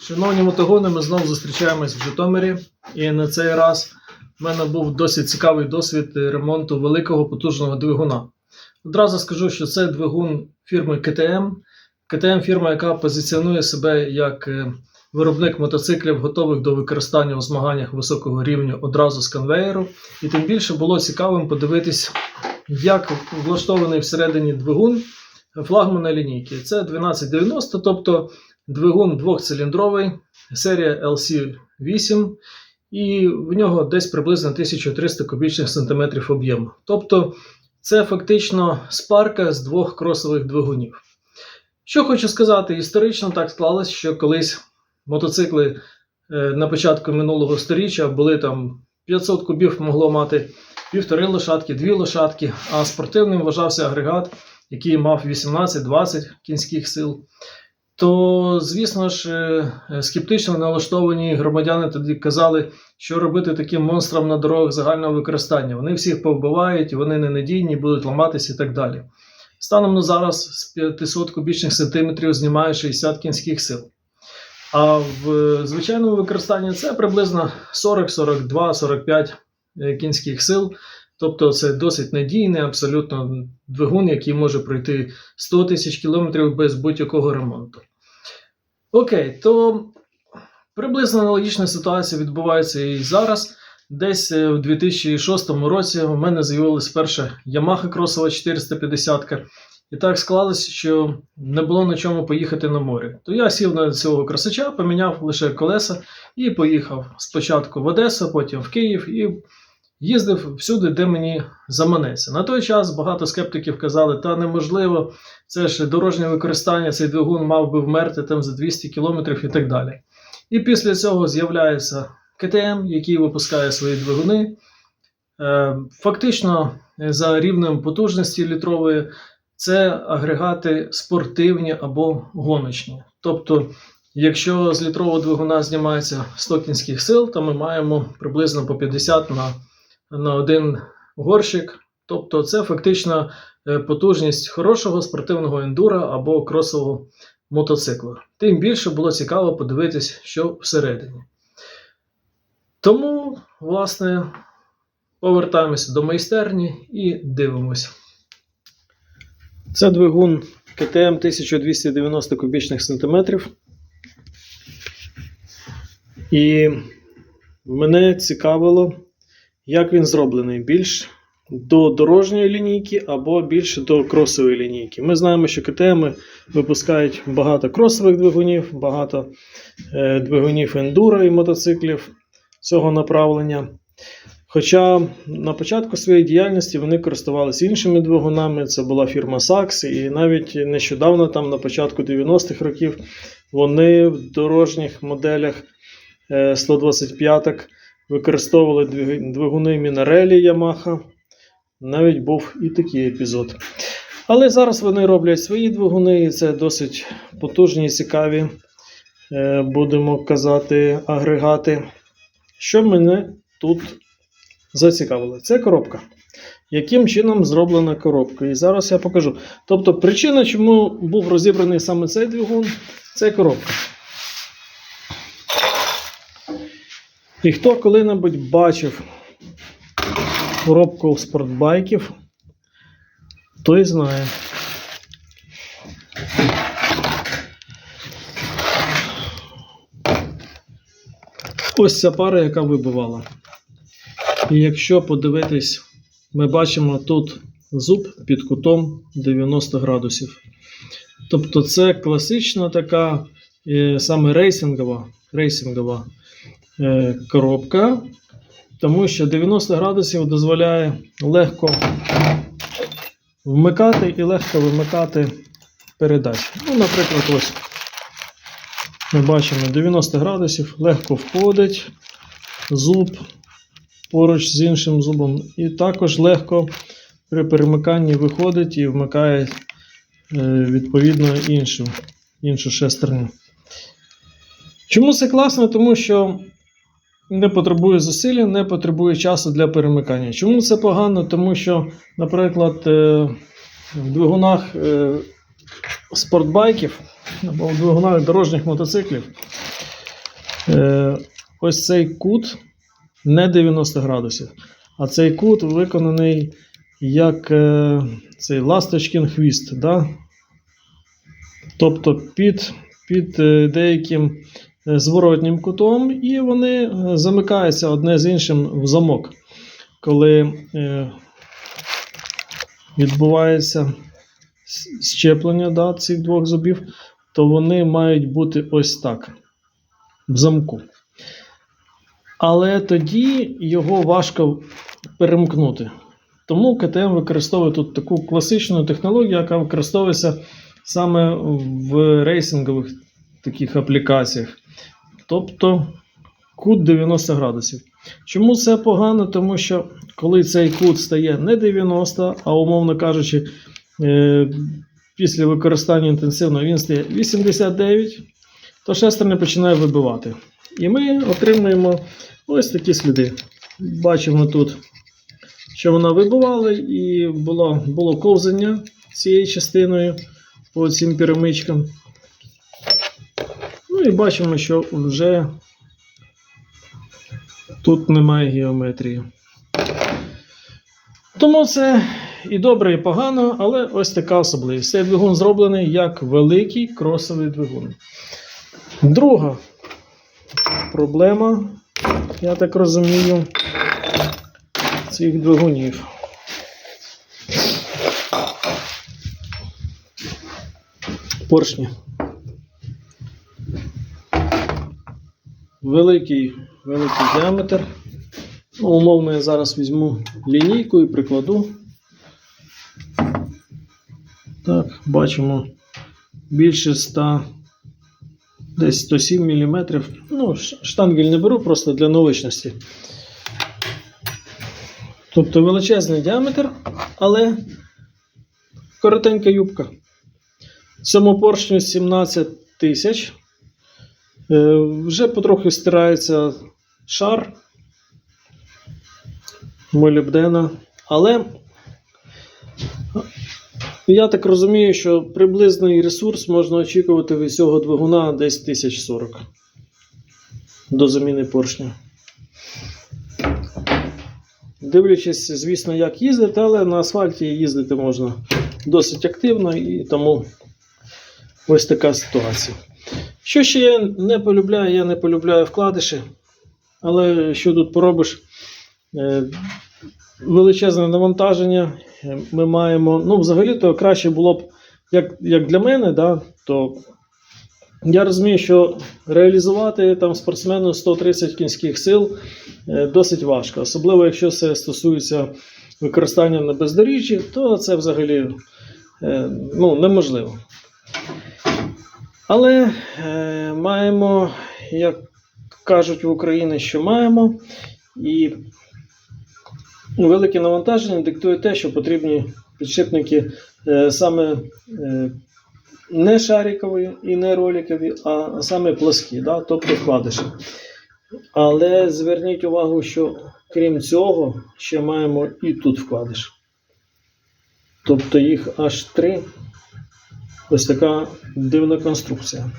Шановні мотогони, ми знову зустрічаємось в Житомирі. І на цей раз в мене був досить цікавий досвід ремонту великого потужного двигуна. Одразу скажу, що це двигун фірми КТМ. КТМ фірма, яка позиціонує себе як е, виробник мотоциклів, готових до використання у змаганнях високого рівня одразу з конвеєру. І тим більше було цікавим подивитись, як влаштований всередині двигун флагмана лінійки. Це 1290, тобто двигун двохциліндровий, серія LC8, і в нього десь приблизно 1300 кубічних сантиметрів об'єму. Тобто це фактично спарка з двох кросових двигунів. Що хочу сказати, історично так склалось, що колись мотоцикли е, на початку минулого століття були там 500 кубів могло мати півтори лошадки, дві лошадки, а спортивним вважався агрегат, який мав 18-20 кінських сил. То, звісно ж, е, скептично налаштовані громадяни тоді казали, що робити таким монстрам на дорогах загального використання. Вони всіх повбивають, вони ненадійні, будуть ламатися і так далі. Станом на зараз з 500 кубічних сантиметрів знімає 60 кінських сил. А в е, звичайному використанні це приблизно 40, 42, 45 е, кінських сил. Тобто це досить надійний, абсолютно двигун, який може пройти 100 тисяч кілометрів без будь-якого ремонту. Окей, то приблизно аналогічна ситуація відбувається і зараз. Десь е, в 2006 році у мене з'явилась перша Yamaha кросова 450. І так склалося, що не було на чому поїхати на море. То я сів на цього красача, поміняв лише колеса і поїхав спочатку в Одесу, потім в Київ і їздив всюди, де мені заманеться. На той час багато скептиків казали, та неможливо, це ж дорожнє використання, цей двигун мав би вмерти там за 200 кілометрів і так далі. І після цього з'являється КТМ, який випускає свої двигуни. Е, Фактично, за рівнем потужності літрової, це агрегати спортивні або гоночні. Тобто, якщо з літрового двигуна знімається 100 кінських сил, то ми маємо приблизно по 50 на, на один горщик. Тобто, це фактично е, потужність хорошого спортивного ендура або кросового мотоцикла. Тим більше було цікаво подивитись, що всередині. Тому, власне, повертаємося до майстерні і дивимося. Це двигун КТМ 1290 кубічних сантиметрів. І мене цікавило, як він зроблений більш до дорожньої лінійки або більше до кросової лінійки. Ми знаємо, що КТМ випускають багато кросових двигунів, багато е, двигунів ендуро і мотоциклів цього направлення. Хоча на початку своєї діяльності вони користувалися іншими двигунами, це була фірма Saks, і навіть нещодавно, там на початку 90-х років, вони в дорожніх моделях е, 125 використовували двигуни Мінарелі Yamaha. Навіть був і такий епізод. Але зараз вони роблять свої двигуни, і це досить потужні і цікаві, е, будемо казати, агрегати. Що мене тут зацікавило? Це коробка. Яким чином зроблена коробка? І зараз я покажу. Тобто, причина, чому був розібраний саме цей двигун, це коробка. І хто коли-небудь бачив коробку спортбайків, той знає. Ось ця пара, яка вибивала. І якщо подивитись, ми бачимо тут зуб під кутом 90 градусів. Тобто це класична така е, саме рейсингова, рейсингова коробка, тому що 90 градусів дозволяє легко вмикати і легко вимикати передачі. Ну, наприклад, ось ми бачимо 90 градусів, легко входить зуб поруч з іншим зубом, і також легко при перемиканні виходить і вмикає е, відповідно іншу, іншу шестерню. Чому це класно? Тому що не потребує зусилля, не потребує часу для перемикання. Чому це погано? Тому що, наприклад, е, в двигунах е, спортбайків або в двигунах дорожніх мотоциклів Е, ось цей кут не 90 градусів, а цей кут виконаний як цей ласточкин хвіст. Да? Тобто під, під деяким зворотнім кутом, і вони е, замикаються одне з іншим в замок. Коли е, відбувається щеплення да, цих двох зубів, то вони мають бути ось так в замку. Але тоді його важко перемкнути. Тому КТМ використовує тут таку класичну технологію, яка використовується саме в рейсингових таких аплікаціях. Тобто кут 90 градусів. Чому це погано? Тому що коли цей кут стає не 90, а умовно кажучи, е, після використання інтенсивно він стає 89, то шестерня починає вибивати. І ми отримуємо ось такі сліди. Бачимо тут, що вона вибивала, і було, було ковзання цією частиною по цим пірамичкам. І бачимо, що вже тут немає геометрії. Тому це і добре, і погано, але ось така особливість. Цей двигун зроблений як великий кросовий двигун. Друга проблема, я так розумію, цих двигунів. Поршні. Великий, великий діаметр. Ну, умовно, я зараз візьму лінійку і прикладу. Так, бачимо більше 100, десь 107 мм. Ну, штангель не беру просто для новичності. Тобто величезний діаметр, але коротенька юбка. Цьому поршню 17 тисяч. Е, Вже потрохи стирається шар молібдена. Але я так розумію, що приблизний ресурс можна очікувати від цього двигуна десь 1040 до заміни поршня. Дивлячись, звісно, як їздити, але на асфальті їздити можна досить активно і тому ось така ситуація. Що ще я не полюбляю, я не полюбляю вкладиші, але що тут поробиш? Е, Величезне навантаження ми маємо. Ну, взагалі-то краще було б, як, як для мене, да, то я розумію, що реалізувати там спортсмену 130 кінських сил е, досить важко. Особливо, якщо це стосується використання на бездоріжжі, то це взагалі е, ну, неможливо. Але е, маємо, як кажуть в Україні, що маємо, і велике навантаження диктує те, що потрібні підшипники е, саме е, не шарикові і не роликові, а саме плоскі, да? тобто вкладиші. Але зверніть увагу, що крім цього, ще маємо і тут вкладиш. Тобто їх аж три. Ось така дивна конструкція.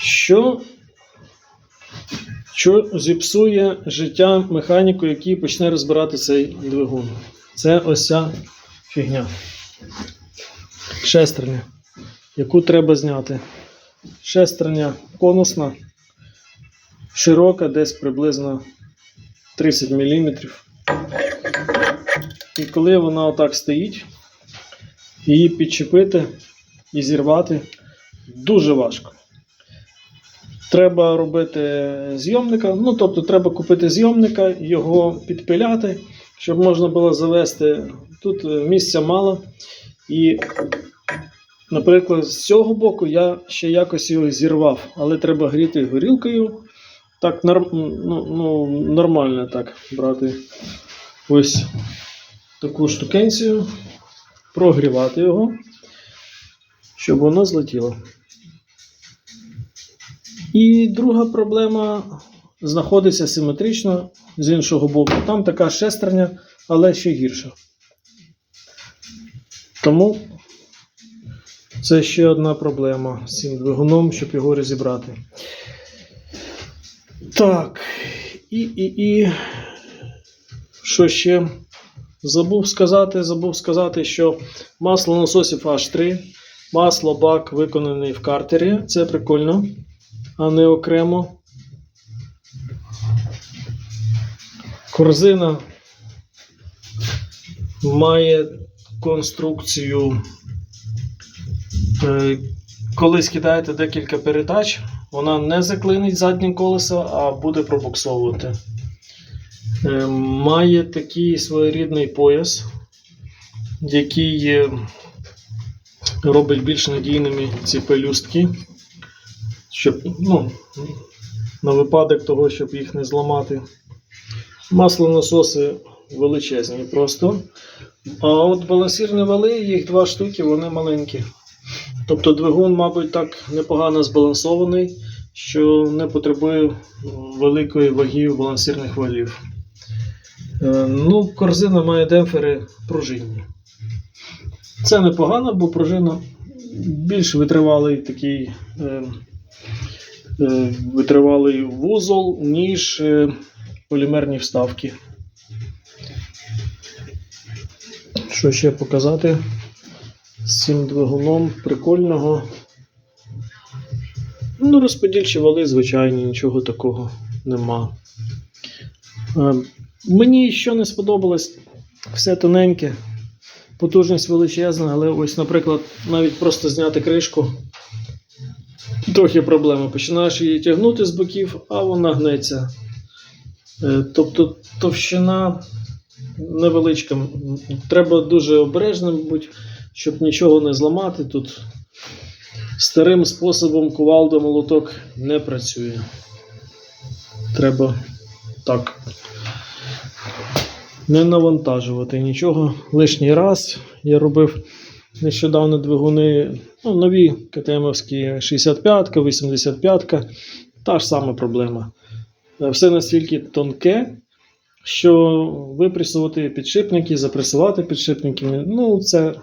Що, що зіпсує життя механіку, який почне розбирати цей двигун? Це ось ця фігня. Шестерня, яку треба зняти. Шестерня конусна, широка, десь приблизно 30 мм. І коли вона отак стоїть, її підчепити і зірвати дуже важко. Треба робити зйомника, ну тобто треба купити зйомника, його підпиляти, щоб можна було завести. Тут е, місця мало. І, наприклад, з цього боку я ще якось його зірвав, але треба гріти горілкою. Так ну, ну, нормально так брати ось таку штукенцію, прогрівати його, щоб воно злетіло. І друга проблема знаходиться симетрично з іншого боку. Там така шестерня, але ще гірша. Тому Це ще одна проблема з цим двигуном, щоб його розібрати. Так. І, і, і. Що ще? Забув сказати, забув сказати, що масло насосів H3, масло бак виконаний в картері. Це прикольно, а не окремо. Корзина має конструкцію. е, Коли скидаєте декілька передач, вона не заклинить заднє колесо, а буде пробуксовувати. Е, Має такий своєрідний пояс, який е, робить більш надійними ці пелюстки, щоб, ну, на випадок того, щоб їх не зламати. Маслонасоси величезні просто. А от балансірні вали, їх два штуки, вони маленькі. Тобто двигун, мабуть, так непогано збалансований, що не потребує великої ваги балансірних валів. Е, Ну, корзина має демпфери пружинні. Це непогано, бо пружина більш витривалий такий е, е, витривалий вузол, ніж е, полімерні вставки. Що ще показати з цим двигуном прикольного? Ну, розподільчі вали, звичайні, нічого такого нема. Мені що не сподобалось, все тоненьке, потужність величезна, але ось, наприклад, навіть просто зняти кришку. Трохи проблема. Починаєш її тягнути з боків, а вона гнеться. Е, Тобто товщина невеличка. Треба дуже обережним бути, щоб нічого не зламати. Тут старим способом кувалда молоток не працює. Треба так. Не навантажувати нічого. Лишній раз я робив нещодавно двигуни, ну, нові КТМовські 65, ка 85, та ж сама проблема. Е, Все настільки тонке, що випресувати підшипники, запресувати підшипники, ну, це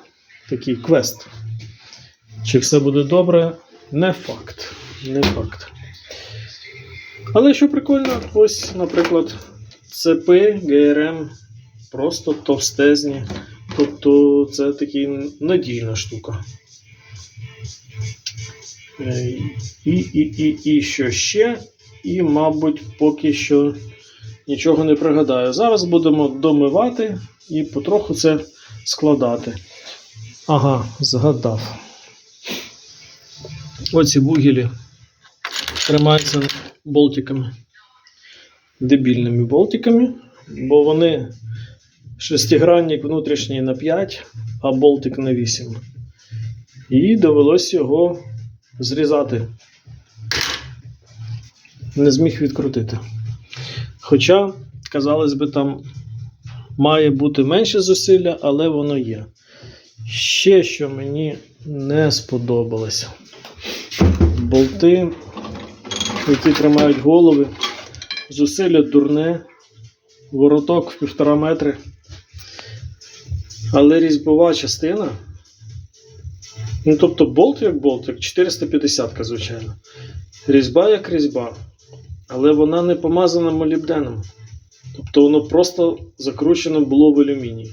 такий квест. Чи все буде добре? Не факт. Не факт. Але що прикольно, ось, наприклад, цепи ГРМ просто товстезні. Тобто це така надійна штука. Е, І, і, і, і що ще? І, мабуть, поки що нічого не пригадаю. Зараз будемо домивати і потроху це складати. Ага, згадав. Оці вугілі тримаються болтиками. Дебільними болтиками, бо вони шестигранник внутрішній на 5, а болтик на 8. І довелось його зрізати. Не зміг відкрутити. Хоча, казалось би, там має бути менше зусилля, але воно є. Ще що мені не сподобалося. Болти, які тримають голови, зусилля дурне, вороток в півтора метри. Але різьбова частина. Ну, тобто болт як болт, як 450, звичайно. Різьба як різьба. Але вона не помазана молібденом. Тобто воно просто закручено було в алюміній.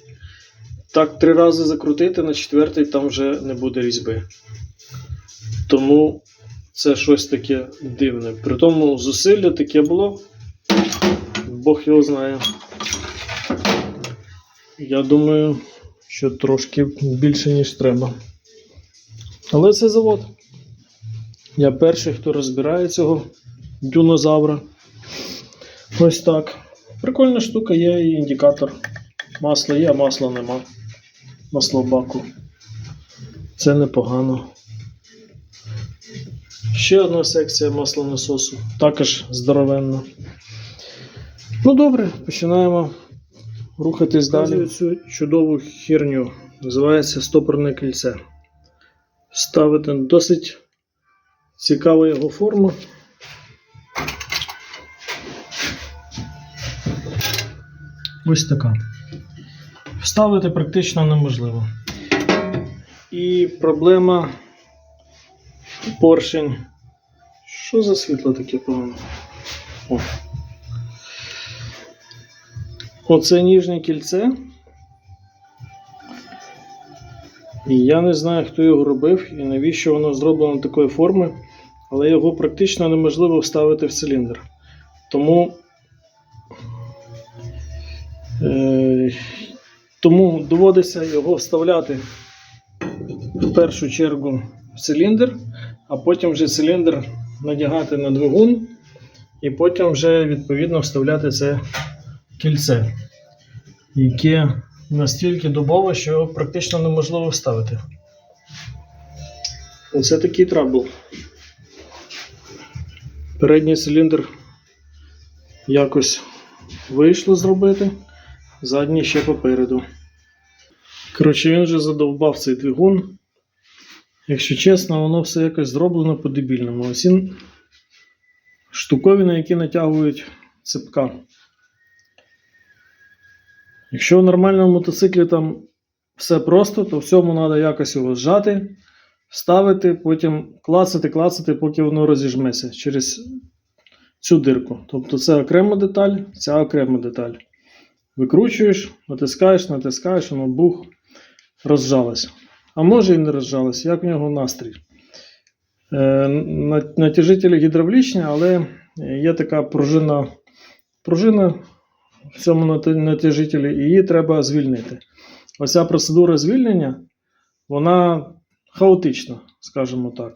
Так три рази закрутити, на четвертий там вже не буде різьби. Тому це щось таке дивне. При тому зусилля таке було. Бог його знає. Я думаю, що трошки більше, ніж треба. Але це завод. Я перший, хто розбирає цього дюнозавра. Ось так. Прикольна штука, є і індикатор. Масло є, а масла нема. Масло в баку. Це непогано. Ще одна секція маслонасосу. Також здоровенна. Ну добре, починаємо рухатись далі. Цю чудову херню. Називається стопорне кільце. Ставити досить цікава його форма. Ось така. Вставити практично неможливо. І проблема поршень. Що за світло таке погане? О. Оце ніжнє кільце. І я не знаю, хто його робив і навіщо воно зроблено такої форми, але його практично неможливо вставити в циліндр. Тому, е, тому доводиться його вставляти в першу чергу в циліндр, а потім вже циліндр надягати на двигун, і потім вже відповідно вставляти це кільце, яке настільки дубове, що його практично неможливо вставити. Оце такий трабл. Передній циліндр якось вийшло зробити, задній ще попереду. Коротше, він вже задовбав цей двигун. Якщо чесно, воно все якось зроблено по-дебільному. Ось він штуковини, які натягують цепка. Якщо в нормальному мотоциклі там все просто, то в цьому треба якось його зжати, вставити, потім клацати, клацати, поки воно розіжметься через цю дирку. Тобто це окрема деталь, ця окрема деталь. Викручуєш, натискаєш, натискаєш, воно бух, розжалось. А може і не розжалось, як в нього настрій. Е, Натяжителі гідравлічні, але є така пружина, пружина цьому натяжителі, її треба звільнити. Оця процедура звільнення, вона хаотична, скажімо так.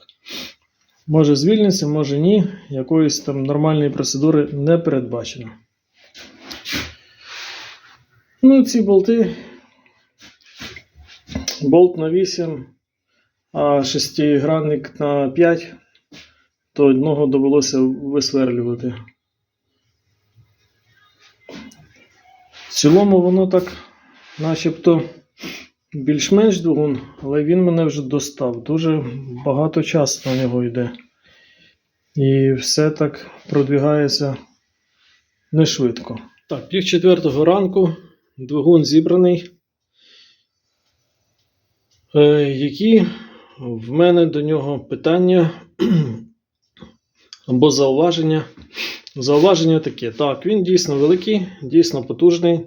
Може звільнитися, може ні. Якоїсь там нормальної процедури не передбачено. Ну, ці болти. Болт на 8, а шестигранник на 5, то одного довелося висверлювати. Цілому воно так, начебто, більш-менш двигун, але він мене вже достав. Дуже багато часу на нього йде. І все так продвигається не швидко. Так, пів четвертого ранку двигун зібраний. Е, які в мене до нього питання або зауваження. Зауваження таке. Так, він дійсно великий, дійсно потужний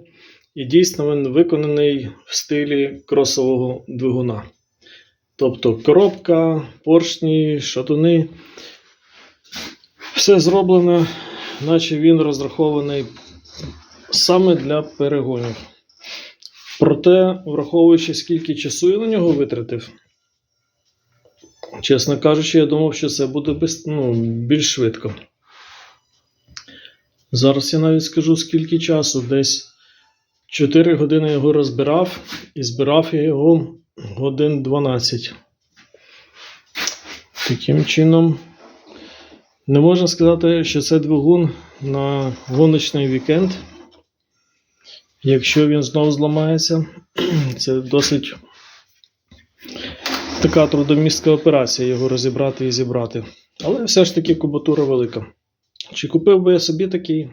і дійсно він виконаний в стилі кросового двигуна. Тобто коробка, поршні, шатуни. Все зроблено, наче він розрахований саме для перегонів. Проте, враховуючи, скільки часу я на нього витратив, чесно кажучи, я думав, що це буде ну, більш швидко. Зараз я навіть скажу, скільки часу. Десь 4 години його розбирав і збирав я його годин 12. Таким чином, не можна сказати, що це двигун на гоночний вікенд. Якщо він знов зламається, це досить така трудомістка операція його розібрати і зібрати. Але все ж таки кубатура велика. Чи купив би я собі такий?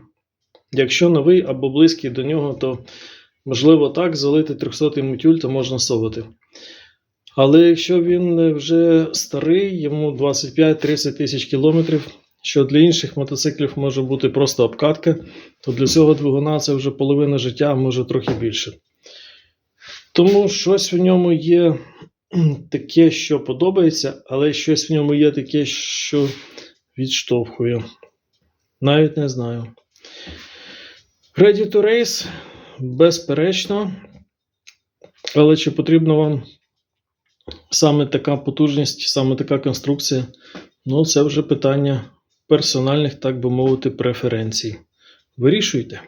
Якщо новий або близький до нього, то можливо так залити 300-й мутюль, то можна совати. Але якщо він вже старий, йому 25-30 тисяч кілометрів, що для інших мотоциклів може бути просто обкатка, то для цього двигуна це вже половина життя, може трохи більше. Тому щось в ньому є таке, що подобається, але щось в ньому є таке, що відштовхує. Навіть не знаю. Ready to race, безперечно. Але чи потрібна вам саме така потужність, саме така конструкція? Ну, це вже питання персональних, так би мовити, преференцій. Вирішуйте.